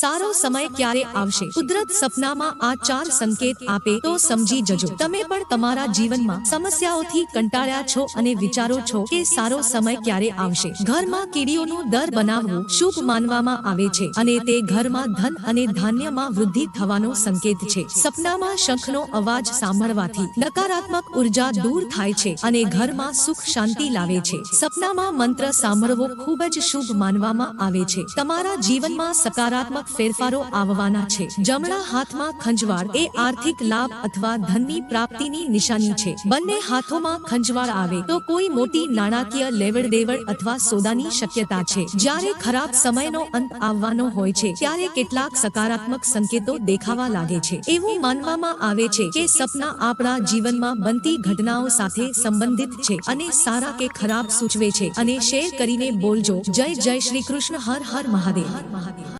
સારો સમય ક્યારે આવશે? કુદરત સપનામાં આ ચાર સંકેત આપે તો સમજી જજો. તમે પણ તમારા જીવનમાં સમસ્યાઓથી કંટાળ્યા છો અને વિચારો છો કે સારો સમય ક્યારે આવશે? ઘરમાં કીડીઓનું દર બનાવવું શુભ માનવામાં આવે છે અને તે ઘરમાં ધન અને ધાન્યમાં વૃદ્ધિ થવાનો સંકેત છે. સપનામાં શંખનો અવાજ સાંભળવાથી નકારાત્મક ઊર્જા દૂર થાય છે અને ઘરમાં સુખ શાંતિ લાવે છે. સપનામાં મંત્ર સાંભળવો ખૂબ જ શુભ માનવામાં આવે છે. તમારા જીવનમાં સકારાત્મક ફેરફારો આવવાના છે. જમણા હાથમાં ખંજવાળ એ આર્થિક લાભ અથવા ધનની પ્રાપ્તિની નિશાની છે. બંને હાથોમાં ખંજવાળ આવે તો કોઈ મોટી નાણાકીય લેવડ દેવડ અથવા સોદાની શક્યતા છે. જ્યારે ખરાબ સમયનો અંત આવવાનો હોય છે, ત્યારે કેટલાક સકારાત્મક સંકેતો દેખાવા લાગે છે. એવું માનવામાં આવે છે કે સપના આપણા જીવનમાં બનતી ઘટનાઓ સાથે સંબંધિત છે અને સારા કે ખરાબ સૂચવે છે. અને શેર કરીને બોલજો. જય જય શ્રી કૃષ્ણ. હર હર મહાદેવ.